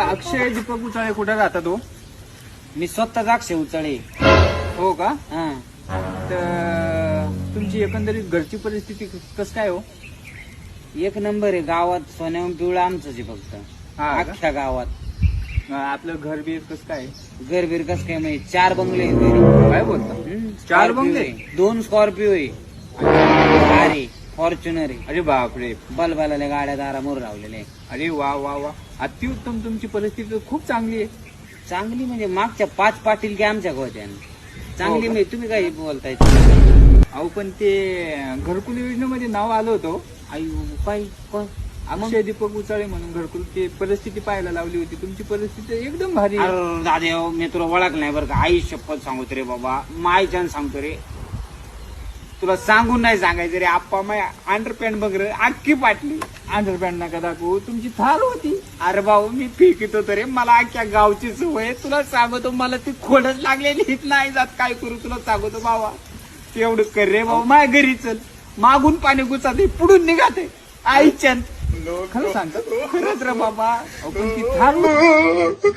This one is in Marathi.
अक्षय दीपक उचाळे कुठे राहता तो? मी स्वतः द्राक्ष उचळे. हो का? हा. तर तुमची एकंदरीत घरची परिस्थिती कस काय हो? एक नंबर आहे गावात सोन्याहून पिवळा आमचंच आहे फक्त. हा का? अख्ख्या गावात. आपलं घर बी कस काय? घरबीर कस काय म्हणजे चार बंगले आहेत घरी. काय बोलता? हम्म, चार बंगले? आहे. दोन स्कॉर्पिओ आहे. अरे. फॉर्च्युनर आहे. अरे बापरे बलबलाल्या गाड्या दारामोर लावलेल्या आहे अरे वा वा वा. अतिउत्तम तुमची परिस्थिती तर खूप चांगली आहे. चांगली म्हणजे मागच्या पाच पाटील की आमच्या होत्या चांगली हो? म्हणजे तुम्ही काय बोलताय अहो पण ते घरकुल योजनेमध्ये नाव आलं होतं. आई काय कोण? अक्षय दीपक उचाळे म्हणून घरकुल ते परिस्थिती पाहायला लावली होती. तुमची परिस्थिती एकदम भारी आहे. अरे दादेव मी तुला ओळख नाही बरं का. आई शपथ सांगतो रे बाबा. मायच्यान सांगतो रे. तुला सांगून नाही सांगायचं रे. आप्पा माय अंडरपॅन्ट बघ रे अख्खी पाटली. अंडरपॅन्ट नका दाखवू. तुमची थार होती. अरे भाऊ मी फेकित होतो रे. मला अख्ख्या गावची सवय तुला सांगतो मला ती खोडच लागलेली नाही जात. काय करू? तुला सांगतो बाबा एवढं कर रे भाऊ. माय घरी चल. मागून पाणी गुचाते पुढून निघाते. आईच्यान खरं सांगतात खरंच रे बाबा. अहो, ती थार होती.